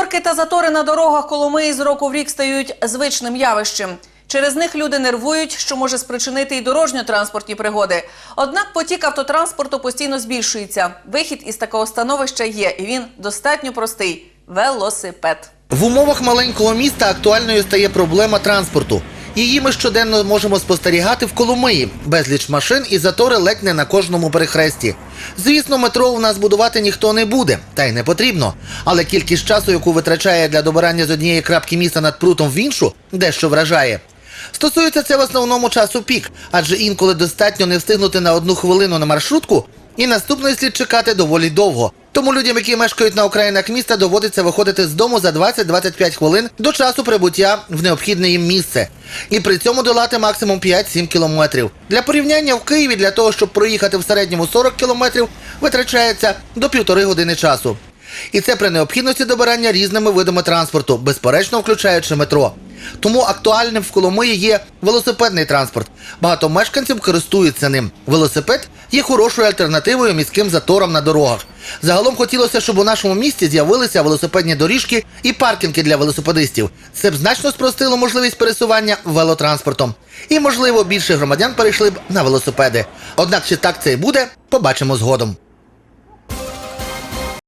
Корки та затори на дорогах Коломиї з року в рік стають звичним явищем. Через них люди нервують, що може спричинити і дорожньо-транспортні пригоди. Однак потік автотранспорту постійно збільшується. Вихід із такого становища є, і він достатньо простий велосипед. В умовах маленького міста актуальною стає проблема транспорту. Її ми щоденно можемо спостерігати в Коломиї. Безліч машин і затори ледь не на кожному перехресті. Звісно, метро у нас будувати ніхто не буде, та й не потрібно. Але кількість часу, яку витрачає для добирання з однієї крапки міста над прутом в іншу, дещо вражає. Стосується це в основному часу пік, адже інколи достатньо не встигнути на одну хвилину на маршрутку, і наступної слід чекати доволі довго. Тому людям, які мешкають на окраїнах міста, доводиться виходити з дому за 20-25 хвилин до часу прибуття в необхідне їм місце. І при цьому долати максимум 5-7 кілометрів. Для порівняння в Києві для того, щоб проїхати в середньому 40 кілометрів, витрачається до півтори години часу. І це при необхідності добирання різними видами транспорту, безперечно включаючи метро. Тому актуальним в Коломиї є велосипедний транспорт. Багато мешканців користуються ним. Велосипед є хорошою альтернативою міським заторам на дорогах. Загалом хотілося, щоб у нашому місті з'явилися велосипедні доріжки і паркінги для велосипедистів. Це б значно спростило можливість пересування велотранспортом. І, можливо, більше громадян перейшли б на велосипеди. Однак, чи так це і буде, побачимо згодом.